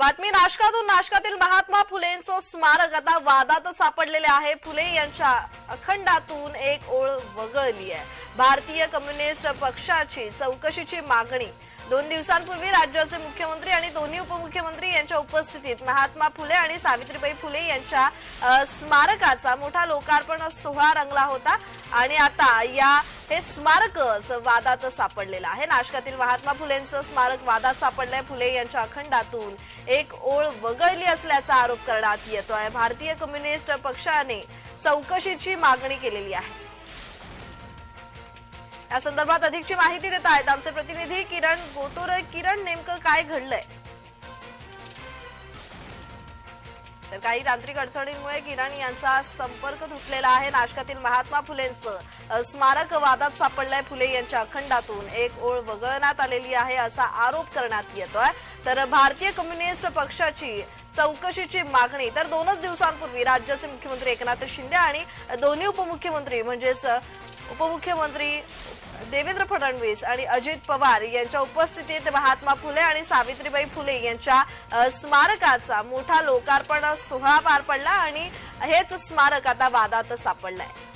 बातमी नाशकातून नाशकातील महात्मा फुलेंचं स्मारक. आता वादात सापडलेले आहे. फुले यांच्या अखंडातून एक ओळ वगळली आहे. भारतीय कम्युनिस्ट पक्षाची चौकशीची मागणी. दोन दिवसांपूर्वी राज्याचे मुख्यमंत्री आणि दोन्ही उपमुख्यमंत्री यांच्या उपस्थितीत महात्मा फुले आणि सावित्रीबाई फुले यांच्या स्मारकाचा मोठा लोकार्पण सोहळा रंगला होता. आणि आता या हे स्मारकच वादात सापडलेलं आहे. नाशकातील महात्मा फुलेंचं स्मारक वादात सापडलंय. फुले यांच्या अखंडातून एक ओळ वगळली असल्याचा आरोप करण्यात येतोय. भारतीय कम्युनिस्ट पक्षाने चौकशीची मागणी केलेली आहे. या संदर्भात अधिकची माहिती देत आहेत आमचे प्रतिनिधी किरण गोटोर किरण नेमकं काय घडलंय? तर काही तांत्रिक अडचणींमुळे किरण यांचा संपर्क तुटलेला आहे. नाशकातील महात्मा फुलेंचं स्मारक वादात सापडलंय फुले यांच्या अखंडातून. एक ओळ वगळण्यात आलेली आहे असा आरोप करण्यात येतोय. तर भारतीय कम्युनिस्ट पक्षाची चौकशीची मागणी तर दोनच दिवसांपूर्वी राज्याचे मुख्यमंत्री एकनाथ शिंदे आणि दोन्ही उपमुख्यमंत्री म्हणजेच उपमुख्यमंत्री देवेंद्र फडणवीस आणि अजित पवार यांच्या उपस्थितीत महात्मा फुले आणि सावित्रीबाई फुले यांच्या स्मारकाचा मोठा लोकार्पण सोहळा पार पडला आणि हेच स्मारक आता वादात सापडलंय.